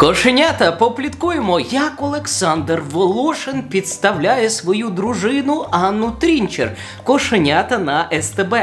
Кошенята, попліткуємо, як Олександр Волошин підставляє свою дружину Анну Трінчер. Кошенята на СТБ.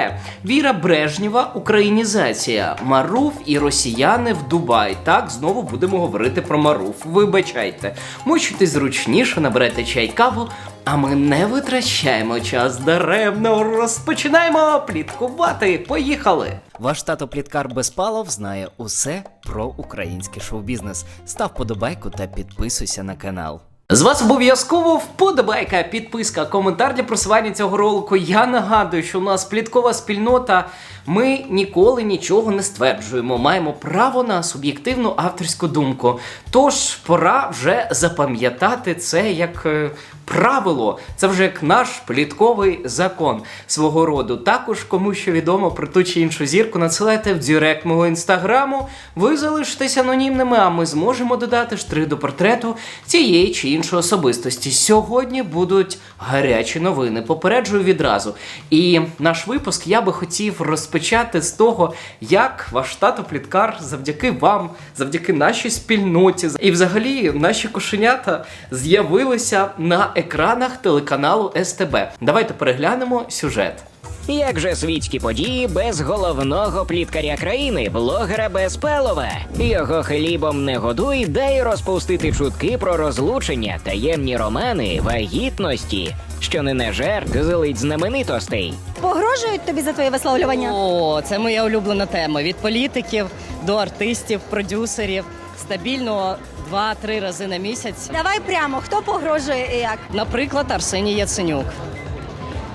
Віра Брежнєва, українізація. Маруф і росіяни в Дубай. Так, знову будемо говорити про Маруф. Вибачайте. Мочуйтесь зручніше, наберете чай каву. А ми не витрачаємо час даремно. Розпочинаємо пліткувати. Поїхали! Ваш тато Пліткар Безпалов знає усе про український шоу-бізнес. Став подобайку та підписуйся на канал. З вас обов'язково вподобайка, підписка, коментар для просування цього ролику. Я нагадую, що у нас пліткова спільнота. Ми ніколи нічого не стверджуємо. Маємо право на суб'єктивну авторську думку. Тож пора вже запам'ятати це як е, правило. Це вже як наш плітковий закон свого роду. Також, кому що відомо про ту чи іншу зірку, надсилайте в директ мого інстаграму. Ви залишитесь анонімними, а ми зможемо додати штрих до портрету цієї чи особистості. Сьогодні будуть гарячі новини. Попереджую відразу. І наш випуск я би хотів розпочати з того, як ваш тато Пліткар завдяки вам, завдяки нашій спільноті і взагалі наші кошенята з'явилися на екранах телеканалу СТБ. Давайте переглянемо сюжет. Як же світські події без головного пліткаря країни, блогера Безпелова? Його хлібом не годуй, дай розпустити чутки про розлучення, таємні романи, вагітності, що не на жарт злить знаменитостей. Погрожують тобі за твоє висловлювання? О, це моя улюблена тема. Від політиків до артистів, продюсерів. Стабільно 2-3 рази на місяць. Давай прямо, хто погрожує і як? Наприклад, Арсеній Яценюк.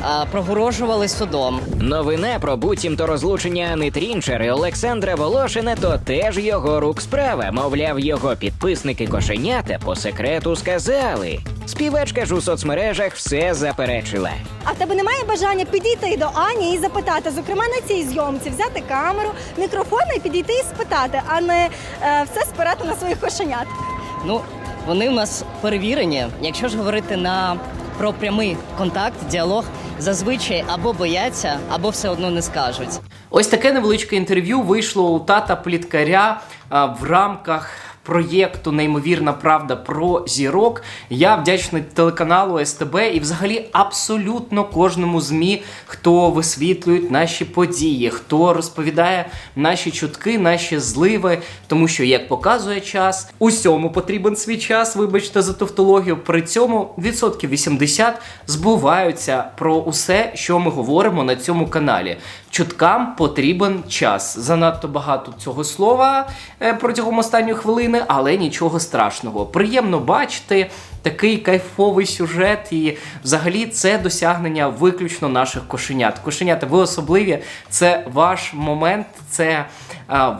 А, Прогрожували судом. Новина про буцімто розлучення Ани Трінчер і Олександра Волошина то теж його рук справа. Мовляв, його підписники кошенята по секрету сказали. Співачка ж у соцмережах все заперечила. А в тебе немає бажання підійти до Ані і запитати, зокрема на цій зйомці, взяти камеру, мікрофон і підійти і спитати, а не е, все спирати на своїх кошенят. Ну, вони в нас перевірені. Якщо ж говорити на про прямий контакт, діалог, зазвичай або бояться, або все одно не скажуть. Ось таке невеличке інтерв'ю вийшло у тата пліткаря в рамках. Проєкту Неймовірна правда про зірок. Я вдячний телеканалу СТБ і взагалі абсолютно кожному ЗМІ, хто висвітлюють наші події, хто розповідає наші чутки, наші зливи. Тому що, як показує час, усьому потрібен свій час. Вибачте за тавтологію. При цьому відсотків 80 збуваються про усе, що ми говоримо на цьому каналі. Чуткам потрібен час. Занадто багато цього слова е, протягом останньої хвилини, але нічого страшного. Приємно бачити такий кайфовий сюжет, і взагалі це досягнення виключно наших кошенят. Кошенята, ви особливі. Це ваш момент, це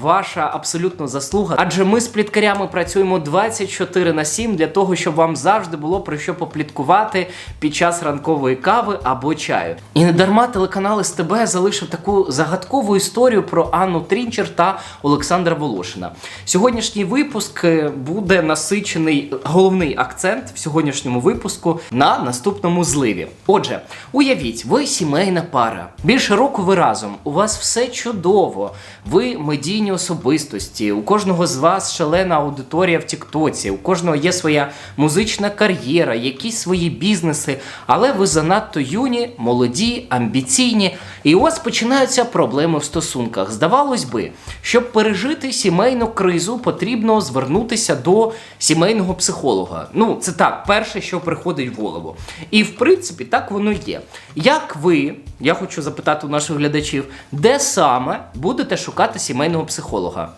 ваша абсолютно заслуга. Адже ми з пліткарями працюємо 24 на 7 для того, щоб вам завжди було про що попліткувати під час ранкової кави або чаю. І не дарма телеканал СТБ залишив таку загадкову історію про Анну Трінчер та Олександра Волошина. Сьогоднішній випуск е, буде насичений головний акцент в сьогоднішньому випуску на наступному зливі. Отже, уявіть, ви сімейна пара. Більше року ви разом. У вас все чудово. Ви медійні особистості. У кожного з вас шалена аудиторія в Тіктоці. У кожного є своя музична кар'єра, якісь свої бізнеси, але ви занадто юні, молоді, амбіційні. І у вас починаються проблеми в стосунках. Здавалось би, щоб пережити сімейну кризу, потрібно звернутися до сімейного психолога. Ну, це так, перше, що приходить в голову. І в принципі, так воно є. Як ви, я хочу запитати у наших глядачів, де саме будете шукати сімейного психолога?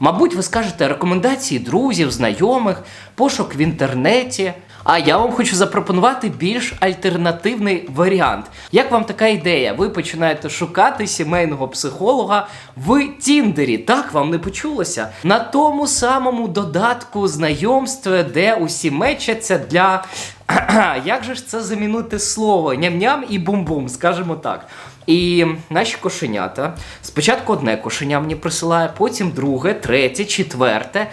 Мабуть, ви скажете рекомендації друзів, знайомих, пошук в інтернеті. А я вам хочу запропонувати більш альтернативний варіант. Як вам така ідея? Ви починаєте шукати сімейного психолога в Тіндері. Так вам не почулося? На тому самому додатку знайомств, де усі мечаться для. Як же ж це замінити слово? Ням-ням і бум-бум, скажімо так. І наші кошенята. Спочатку одне кошеня мені присилає, потім друге, третє, четверте.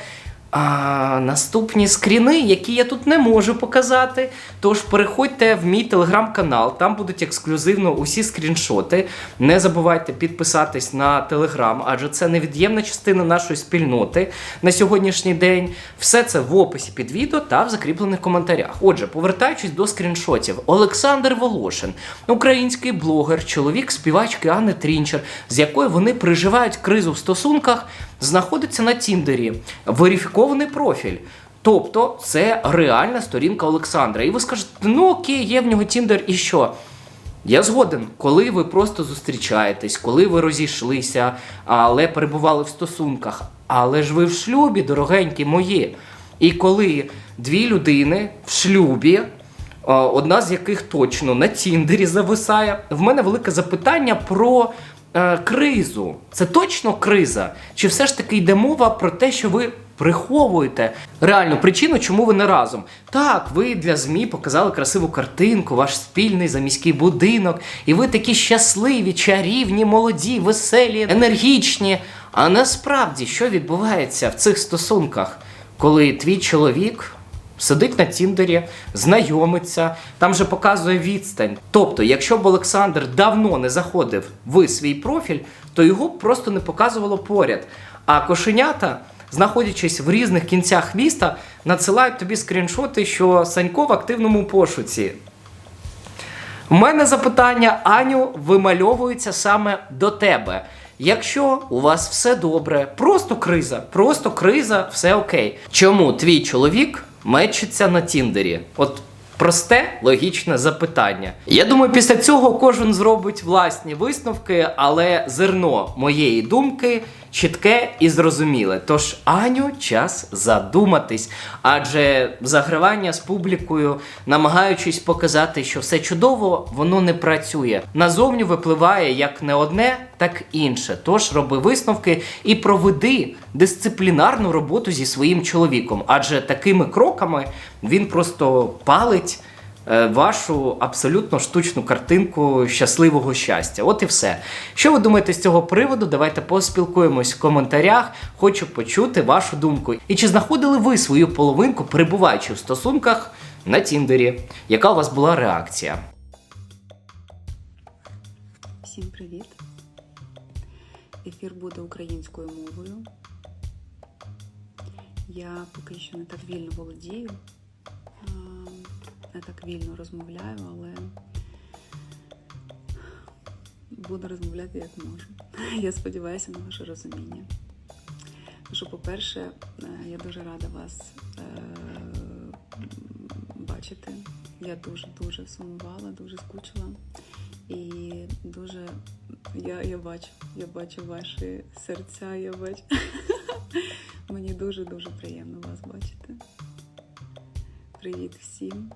А, наступні скріни, які я тут не можу показати. Тож переходьте в мій телеграм-канал, там будуть ексклюзивно усі скріншоти. Не забувайте підписатись на телеграм, адже це невід'ємна частина нашої спільноти на сьогоднішній день. Все це в описі під відео та в закріплених коментарях. Отже, повертаючись до скріншотів, Олександр Волошин, український блогер, чоловік співачки Анни Трінчер, з якою вони переживають кризу в стосунках, знаходиться на Тіндері. Верифікований профіль. Тобто це реальна сторінка Олександра. І ви скажете, ну окей, є в нього Тіндер і що? Я згоден, коли ви просто зустрічаєтесь, коли ви розійшлися, але перебували в стосунках. Але ж ви в шлюбі, дорогенькі мої. І коли дві людини в шлюбі, одна з яких точно на Тіндері зависає, в мене велике запитання про е, кризу. Це точно криза? Чи все ж таки йде мова про те, що ви приховуєте реальну причину, чому ви не разом? Так, ви для ЗМІ показали красиву картинку, ваш спільний заміський будинок, і ви такі щасливі, чарівні, молоді, веселі, енергічні. А насправді, що відбувається в цих стосунках, коли твій чоловік сидить на Тіндері, знайомиться, там же показує відстань. Тобто, якщо б Олександр давно не заходив в свій профіль, то його б просто не показувало поряд. А кошенята, знаходячись в різних кінцях міста, надсилають тобі скріншоти, що Санько в активному пошуці. У мене запитання, Аню, вимальовується саме до тебе. Якщо у вас все добре, просто криза, просто криза, все окей. Чому твій чоловік мечиться на Тіндері? От просте логічне запитання. Я думаю, після цього кожен зробить власні висновки, але зерно моєї думки чітке і зрозуміле. Тож, Аню, час задуматись, адже загравання з публікою, намагаючись показати, що все чудово, воно не працює. Назовню випливає як не одне, так інше. Тож роби висновки і проведи дисциплінарну роботу зі своїм чоловіком, адже такими кроками він просто палить вашу абсолютно штучну картинку щасливого щастя. От і все. Що ви думаєте з цього приводу? Давайте поспілкуємось в коментарях. Хочу почути вашу думку. І чи знаходили ви свою половинку, перебуваючи в стосунках на Тіндері? Яка у вас була реакція? Всім привіт! Ефір буде українською мовою. Я поки що не так вільно володію, не так вільно розмовляю, але буду розмовляти як можу. Я сподіваюся на ваше розуміння. Що, по-перше, е, я дуже рада вас е, бачити. Я дуже-дуже сумувала, дуже скучила. І дуже я, я бачу, я бачу ваші серця, я бачу. Мені дуже-дуже приємно вас бачити. Привіт всім.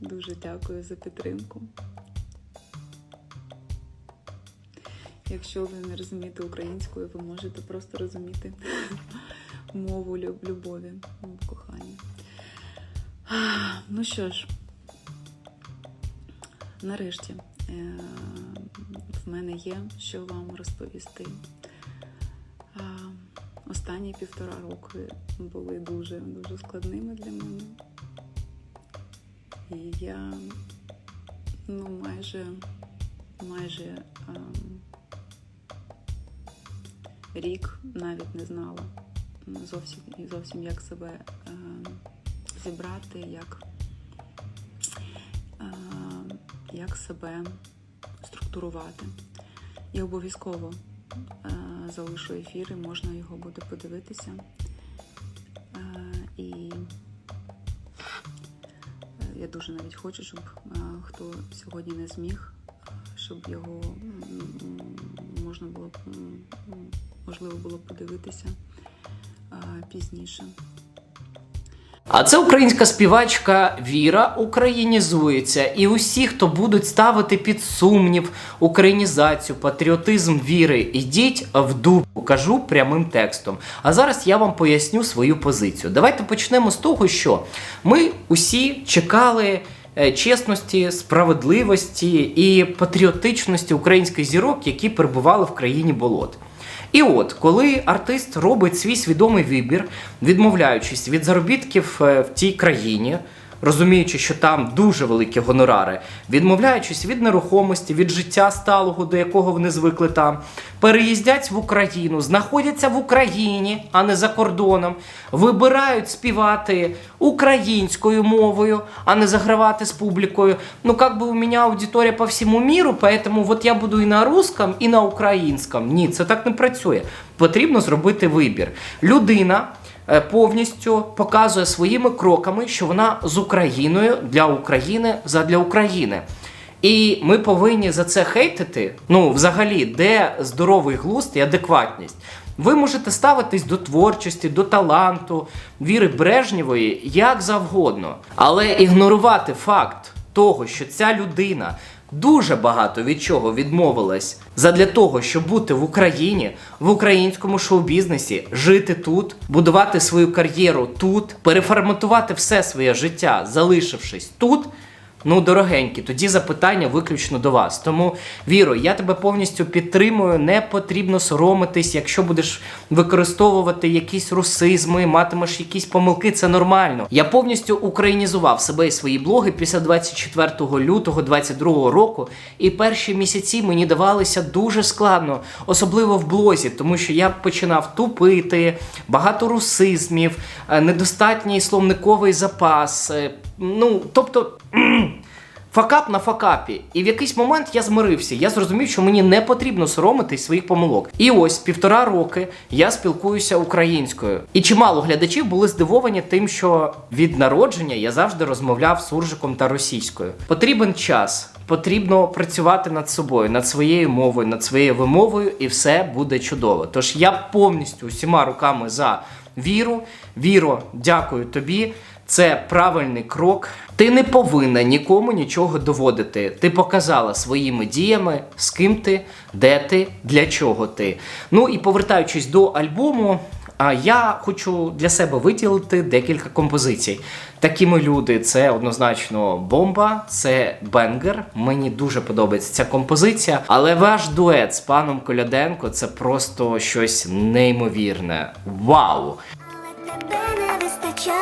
Дуже дякую за підтримку. Якщо ви не розумієте українською, ви можете просто розуміти мову любові, мову кохання. Ну що ж, нарешті е, в мене є що вам розповісти. Останні півтора роки були дуже дуже складними для мене. І я ну, майже майже ем, рік навіть не знала зовсім зовсім як себе ем, зібрати, як, е, як себе структурувати. Я обов'язково е, залишу ефір, і можна його буде подивитися. Дуже навіть хочу, щоб е, хто сьогодні не зміг, щоб його можна було можливо було подивитися е, пізніше. А це українська співачка Віра українізується, і усі, хто будуть ставити під сумнів українізацію, патріотизм віри, ідіть в дупу, кажу прямим текстом. А зараз я вам поясню свою позицію. Давайте почнемо з того, що ми усі чекали. е, Чесності, справедливості і патріотичності українських зірок, які перебували в країні болот. І от, коли артист робить свій свідомий вибір, відмовляючись від заробітків е, в тій країні, розуміючи, що там дуже великі гонорари, відмовляючись від нерухомості, від життя сталого, до якого вони звикли там, переїздять в Україну, знаходяться в Україні, а не за кордоном, вибирають співати українською мовою, а не загравати з публікою. Ну, как бы у мене аудиторія по всьому міру, поэтому вот я буду і на русском, і на українському. Ні, це так не працює. Потрібно зробити вибір. Людина повністю показує своїми кроками, що вона з Україною для України задля України. І ми повинні за це хейтити. Ну, взагалі, де здоровий глузд і адекватність. Ви можете ставитись до творчості, до таланту, віри Брежнєвої як завгодно, але ігнорувати факт того, що ця людина дуже багато від чого відмовилась задля того, щоб бути в Україні, в українському шоу-бізнесі, жити тут, будувати свою кар'єру тут, переформатувати все своє життя, залишившись тут. Ну, дорогенькі, тоді запитання виключно до вас. Тому Віро, я тебе повністю підтримую. Не потрібно соромитись, якщо будеш використовувати якісь русизми, матимеш якісь помилки, це нормально. Я повністю українізував себе і свої блоги після 24 лютого 22 року. І перші місяці мені давалися дуже складно, особливо в блозі, тому що я починав тупити, багато русизмів, е, недостатній словниковий запас. е, Ну, тобто. Факап на факапі. І в якийсь момент я змирився. Я зрозумів, що мені не потрібно соромитись своїх помилок. І ось півтора роки я спілкуюся українською. І чимало глядачів були здивовані тим, що від народження я завжди розмовляв суржиком та російською. Потрібен час. Потрібно працювати над собою, над своєю мовою, над своєю вимовою, і все буде чудово. Тож я повністю усіма руками за віру. Віро, дякую тобі. Це правильний крок. Ти не повинна нікому нічого доводити. Ти показала своїми діями, з ким ти, де ти, для чого ти. Ну і повертаючись до альбому, я хочу для себе виділити декілька композицій. Такі ми люди, це однозначно бомба, це бенгер. Мені дуже подобається ця композиція. Але ваш дует з паном Коляденко це просто щось неймовірне. Вау! Але тебе не вистачає.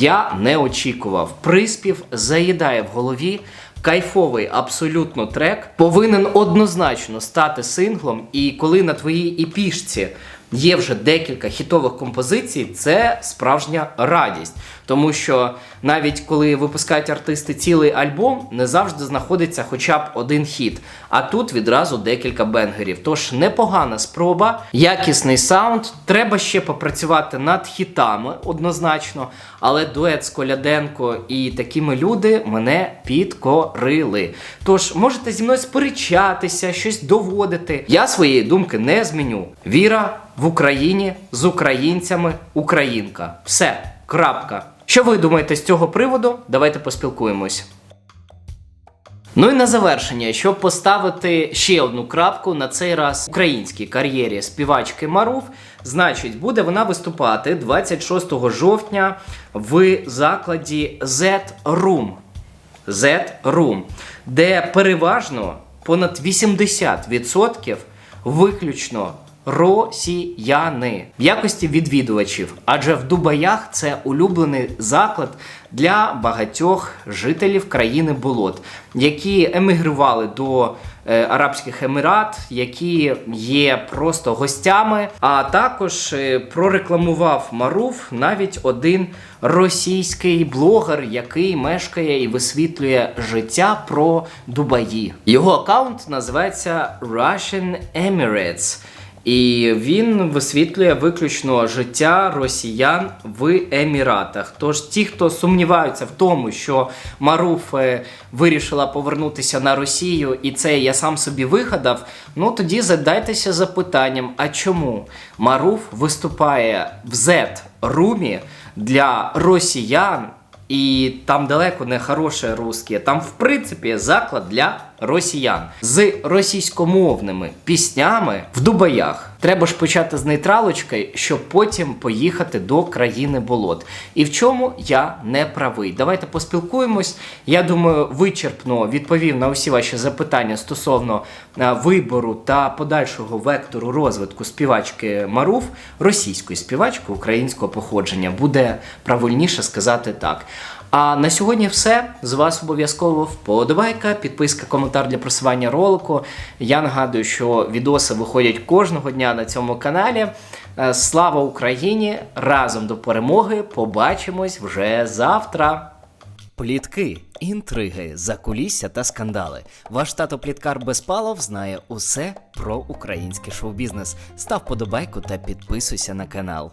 Я не очікував. Приспів заїдає в голові. Кайфовий абсолютно трек повинен однозначно стати синглом. І коли на твоїй епішці є вже декілька хітових композицій, це справжня радість. Тому що навіть коли випускають артисти цілий альбом, не завжди знаходиться хоча б один хіт. А тут відразу декілька бенгерів. Тож непогана спроба, якісний саунд. Треба ще попрацювати над хітами однозначно. Але дует з Коляденко і такими люди мене підкорили. Тож можете зі мною сперечатися, щось доводити. Я своєї думки не зміню. Віра в Україні з українцями, українка. Все, крапка. Що ви думаєте з цього приводу? Давайте поспілкуємось. Ну і на завершення, щоб поставити ще одну крапку на цей раз українській кар'єрі співачки Маруф, значить, буде вона виступати 26 жовтня в закладі Z Room. Z Room, де переважно понад 80% виключно росіяни в якості відвідувачів. Адже в Дубаях це улюблений заклад для багатьох жителів країни болот, які емігрували до е, Арабських Емірат, які є просто гостями. А також е, прорекламував Маруф навіть один російський блогер, який мешкає і висвітлює життя про Дубаї. Його аккаунт називається Russian Emirates. І він висвітлює виключно життя росіян в Еміратах. Тож ті, хто сумніваються в тому, що Маруф е, вирішила повернутися на Росію, і це я сам собі вигадав, ну тоді задайтеся запитанням: а чому Маруф виступає в Z-румі для росіян? І там далеко не хороше русське, там в принципі заклад для росіян з російськомовними піснями в Дубаях. Треба ж почати з нейтралочки, щоб потім поїхати до країни болот. І в чому я не правий. Давайте поспілкуємось. Я думаю, вичерпно відповів на усі ваші запитання стосовно е, вибору та подальшого вектору розвитку співачки Маруф, російської співачки українського походження. Буде правильніше сказати так. А на сьогодні все. З вас обов'язково вподобайка, підписка, коментар для просування ролику. Я нагадую, що відоси виходять кожного дня на цьому каналі. Е, Слава Україні! Разом до перемоги! Побачимось вже завтра! Плітки, інтриги, закулісся та скандали. Ваш тато Пліткар Безпалов знає усе про український шоу-бізнес. Став подобайку та підписуйся на канал.